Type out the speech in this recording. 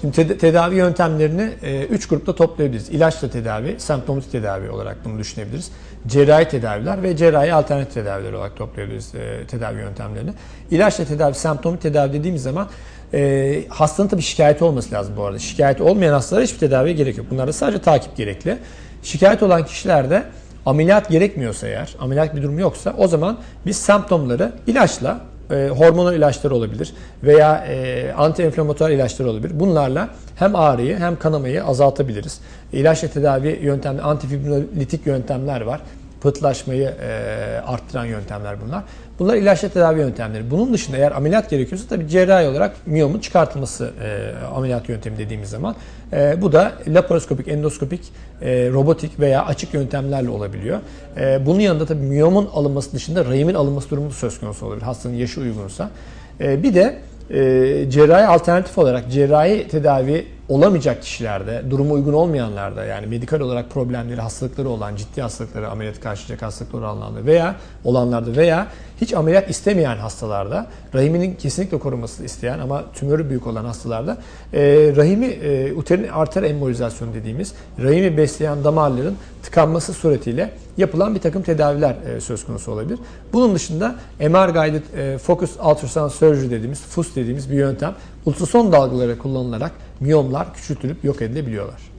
Şimdi ted- tedavi yöntemlerini 3 grupta toplayabiliriz. İlaçla tedavi, semptomatik tedavi olarak bunu düşünebiliriz. Cerrahi tedaviler ve cerrahi alternatif tedaviler olarak toplayabiliriz e, tedavi yöntemlerini. İlaçla tedavi, semptomatik tedavi dediğimiz zaman e, hastanın tabii şikayeti olması lazım bu arada. Şikayeti olmayan hastalara hiçbir tedaviye gerek yok. Bunlarda sadece takip gerekli. Şikayet olan kişilerde ameliyat gerekmiyorsa eğer, ameliyat bir durum yoksa o zaman biz semptomları ilaçla e, hormonal ilaçlar olabilir veya e, anti-enflamatuar ilaçlar olabilir. Bunlarla hem ağrıyı hem kanamayı azaltabiliriz. İlaçla tedavi yöntemleri, antifibrolitik yöntemler var. Pıhtılaşmayı e, arttıran yöntemler bunlar. Bunlar ilaçla tedavi yöntemleri. Bunun dışında eğer ameliyat gerekiyorsa tabii cerrahi olarak miyomun çıkartılması e, ameliyat yöntemi dediğimiz zaman. E, bu da laparoskopik, endoskopik, e, robotik veya açık yöntemlerle olabiliyor. E, bunun yanında tabii miyomun alınması dışında rahimin alınması durumu söz konusu olabilir hastanın yaşı uygunsa. E, bir de e, cerrahi alternatif olarak cerrahi tedavi olamayacak kişilerde, durumu uygun olmayanlarda yani medikal olarak problemleri, hastalıkları olan, ciddi hastalıkları, ameliyat karşılayacak hastalıkları olanlarda veya olanlarda veya hiç ameliyat istemeyen hastalarda, rahiminin kesinlikle korunmasını isteyen ama tümörü büyük olan hastalarda e, rahimi, e, uterin arter embolizasyonu dediğimiz rahimi besleyen damarların tıkanması suretiyle yapılan bir takım tedaviler e, söz konusu olabilir. Bunun dışında MR Guided e, Focus Ultrasound Surgery dediğimiz FUS dediğimiz bir yöntem ultrason dalgaları kullanılarak miyomlar küçültülüp yok edilebiliyorlar.